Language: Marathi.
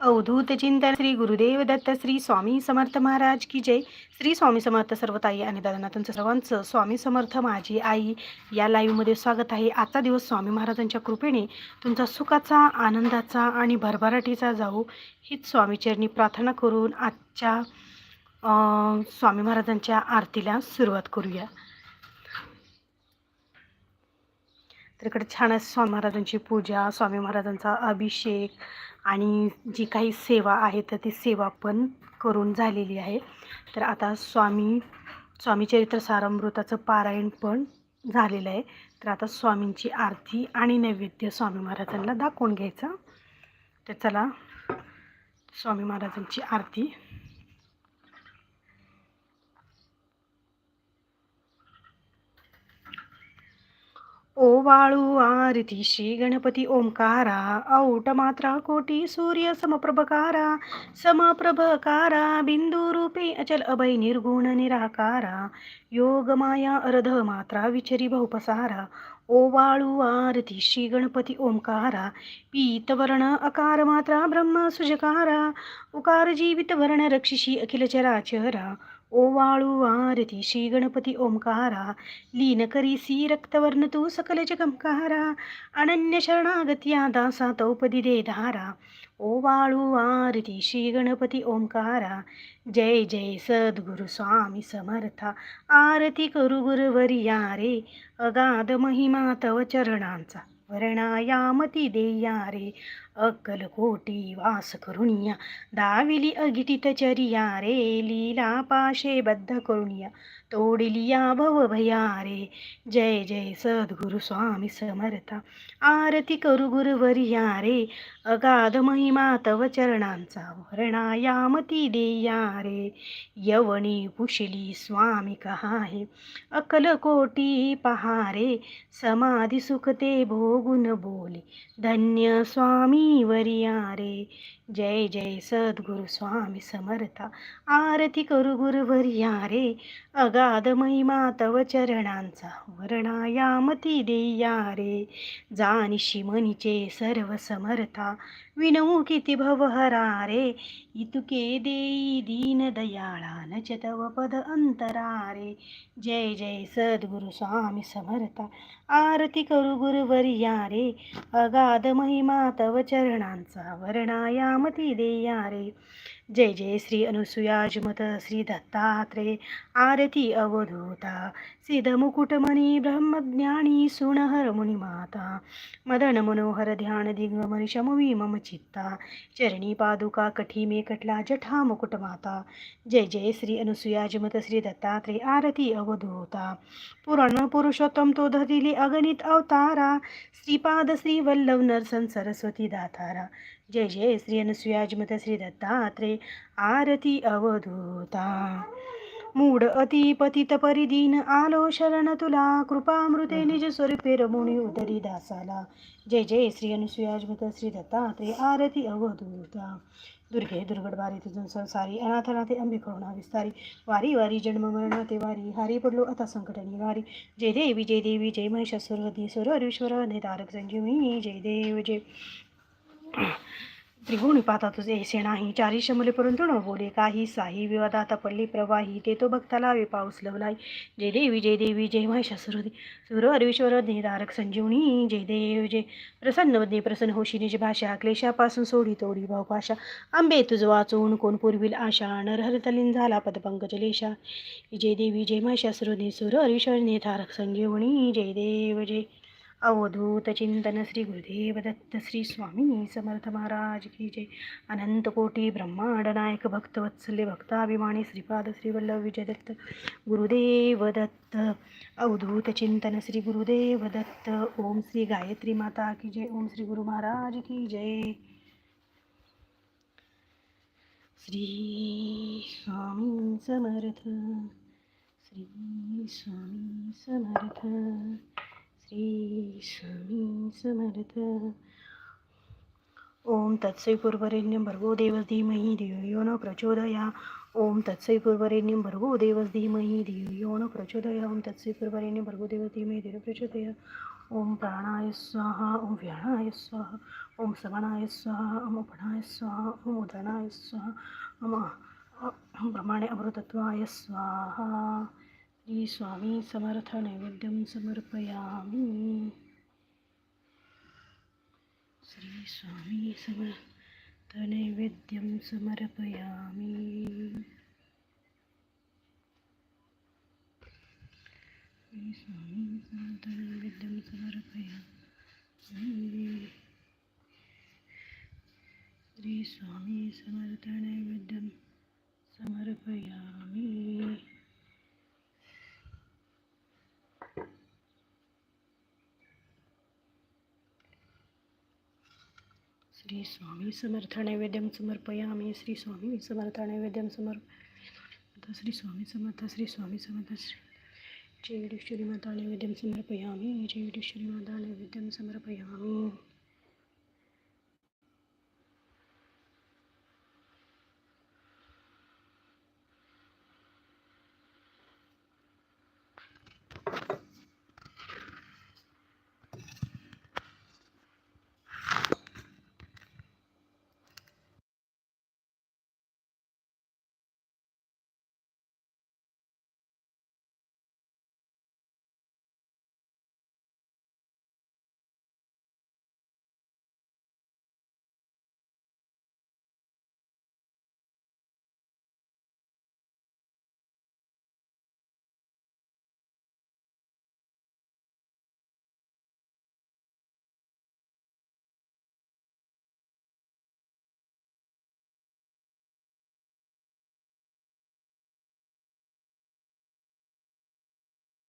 अवधूत चिंतन श्री गुरुदेव दत्त श्री स्वामी समर्थ महाराज की जय. श्री स्वामी समर्थ सर्व ताई आणि दादांना तुमचं सर्वांचं स्वामी समर्थ माझी आई या लाईव्हमध्ये स्वागत आहे. आजचा दिवस स्वामी महाराजांच्या कृपेने तुमचा सुखाचा आनंदाचा आणि भरभराटीचा जाऊ हीच स्वामीचरणी प्रार्थना करून आजच्या स्वामी महाराजांच्या आरतीला सुरुवात करूया. तर इकडे छान स्वामी महाराजांची पूजा स्वामी महाराजांचा अभिषेक आणि जी काही सेवा आहे तर ती सेवा पण करून झालेली आहे. तर आता स्वामी स्वामी चरित्र सारामृताचं पारायण पण झालेलं आहे. तर आता स्वामींची आरती आणि नैवेद्य स्वामी महाराजांना दाखवून घ्यायचं. तर चला स्वामी महाराजांची आरती ओ वाळू आरती श्री गणपती ओंकारा औट मात्रा कोटी सूर्य समप्रभकारा समप्रभकारा बिंदू रूपे अचल अभय निर्गुण निराकारा योग माया अर्ध मात्रा विचरी बहुपसारा ओ वाळू आरती श्री गणपती ओंकारा पीतवर्ण अकार मात्रा ब्रह्म सुजकारा उकार जीवित वर्ण रक्षिषी अखिल चराचरा ओ वाळू आरती श्री गणपती ओंकारा लीन करीसी रक्तवर्ण तू सकल जगमकारा अनन्य शरणागत्या दासा तौपदी दे धारा ओ वाळू आरती श्री गणपती ओंकारा जय जय सद्गुरु स्वामी समर्था आरती करू गुरुवर्या रे अगाध महिमा तव चरणांचा वर्णायामती देया रे अक्कलकोटी वास करुणिया दाविली अगिटित चरिया रे लीला पाशे बद्ध करुणिया तोडिलिया भव भया रे. जय जय सद्गुरु स्वामी समर्था आरती करू गुरुवर्या रे. अगाध महिमा तव चरणांचा वर्णायामती देया रे. यवणी पुशिली स्वामी कहाहे अकलकोटी पहारे. समाधी सुखते भोगुन बोले धन्य स्वामी वरिया रे जय जय सद्गुरु स्वामी समर्था. आरती करू गुरुवर्या रे. अगाध महिमा तव चरणांचा वर्णायामती देया रे. जानिशी मनीचे सर्व समर्था. विनवू किती भवहरा रे. इतुके देई दीन दयाळा नच तव पद अंतरा रे. जय जय सद्गुरु स्वामी समर्था. आरती करू गुरुवर्या रे. अगाध महिमा तव चरणांचा वर्णायाम देया रे जय जय श्री अनुसुयाजमत श्री दत्तात्रे आरती अवधूता सिद्ध मुकुटमणी ब्रह्मज्ञानी सुणहर मुनिमाता मदन मनोहर ध्यान दिग्गमन शमवी मम चित्ता चरणी पादुका कठी मे कटला जठा मुकुट माता जय जय श्री अनुसुयाजमत श्री दत्तात्रे आरती अवधूता पुराण पुरुषोत्तम तो धरिले अगणित अवतारा श्रीपाद श्री वल्लभ नरसन सरस्वती दातारा जय जय श्री अनुसुयाजमत श्री दत्तात्रे आरती अवधूता। मूड अति पतित परिदीन आलो शरण तुला कृपामृते निज स्वरूपे रमुणी उदरी दासाला। जय जय श्री अनुसुयाजमत श्री दत्तात्रे आरती अवधूता। दुर्गे दुर्गड बारी तुझून संसारी अनाथनाथे अंबे करुणा विस्तारी। वारी वारी जन्म मरणाते वारी हारी पडलो आता संकटनी वारी। जय देवी जय देवी जय महिषासुरवधी ने तारक संजीवनी जय देव जय त्रिगुणी पाहता तुझे ऐसे नाही चारी शमले परंतु न बोले काही साही विवादात पडली. प्रवाही ते तो भक्ताला वे पाऊस लवलाय. जय देवी जय देवी जय महिषासुरधी. सुर हरविश्वर निधारक संजीवनी. जय देव जय. प्रसन्न वदने प्रसन्न होशी निज भाषा. क्लेशापासून सोडी तोडी भावपाशा आंबे तुझ वाचून कोण पूर्वील आशा. नरहरतलीन झाला पदपंकजलेशा जय देवी जय महिषासुरधी. सुर हरविश्वर निधारक संजीवनी. जय देव जय. अवधूत चिंतन श्री गुरुदेव दत्त श्री स्वामी समर्थ महाराज की जय। अनंत कोटी ब्रह्मांड नायक भक्त वत्सल्य भक्ताभिमानी श्रीपाद श्रीवल्लभ विजय दत्त। गुरुदेव दत्त। अवधूत चिंतन श्री गुरुदेव दत्त। ओम श्री गायत्री माता की जय। ओम श्री गुरु महाराज की जय। श्री स्वामी समर्थ। श्री स्वामी समर्थ। श्री स्वामी समर्थ। ओम तत्सै पूर्वरेण्यं भर्गो देवस धीमहि धियो यो न प्रचोदया। ओम तत्सै पूर्वरेण्यं भर्गो देवस धीमहि धियो यो न प्रचोदया। ओम तत्सै पूर्वरेण्यं भर्गो देवस धीमहि धियो प्रचोदया। ओम प्राणाय स्वाहा ओम व्याणाय स्वाहा ओम श्रवणाय स्वाहा ओम उपणाय स्वाहा ओम उदनाय स्वाहा ओम ओम ब्रह्माणे अमृतत्वाय स्वाहा। श्री स्वामी समर्थ नैवेद्यम समर्पयामि श्री स्वामी समर्थ नैवेद्यम समर्पयामि श्री स्वामी समर्थ नैवेद्यम समर्पयामि श्री स्वामी समर्थ नैवेद्यं समर्पयामि श्री स्वामी समर्थ नैवेद्यं समर्पयामि. श्री स्वामी समर्थ नैवेद्यम समर्प श्री स्वामी समर्थ श्री स्वामी समर्थ श्री जय माता नैवेद्यम समर्पयामि. जय माता नैवेद्यं समर्पयामि.